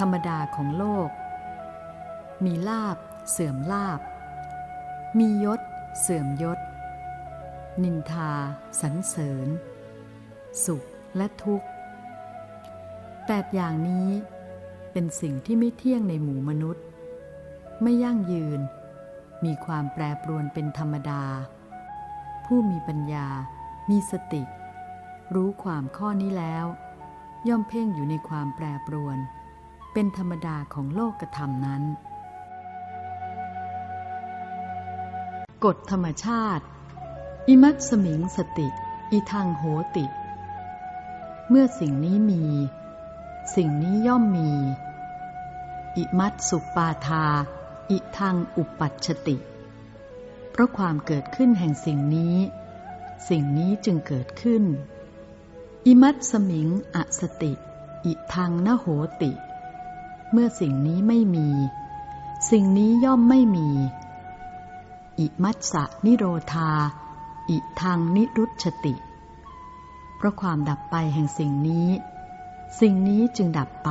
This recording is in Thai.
ธรรมดาของโลก มีลาบ เสื่อมลาบ มียศ เสื่อมยศ นินทา สรรเสริญ สุขและทุกข์แปดอย่างนี้เป็นสิ่งที่ไม่เที่ยงในหมู่มนุษย์ ไม่ยั่งยืน มีความแปรปรวนเป็นธรรมดา ผู้มีปัญญา มีสติ รู้ความข้อนี้แล้ว ย่อมเพ่งอยู่ในความแปรปรวน เป็นธรรมดาของโลกธรรมนั้น กฎธรรมชาติ อิมัตสมิงสติ อิทังโหติ เมื่อสิ่งนี้มี สิ่งนี้ย่อมมี อิมัตสุปาทา อิทังอุปัชติ เพราะความเกิดขึ้นแห่งสิ่งนี้ สิ่งนี้จึงเกิดขึ้น อิมัตสมิงอสติ อิทังนโหติ เมื่อสิ่งนี้ไม่มี สิ่งนี้ย่อมไม่มี อิมัตสะนิโรธา อิทังนิรุชติ เพราะความดับไปแห่งสิ่งนี้ สิ่งนี้จึงดับไป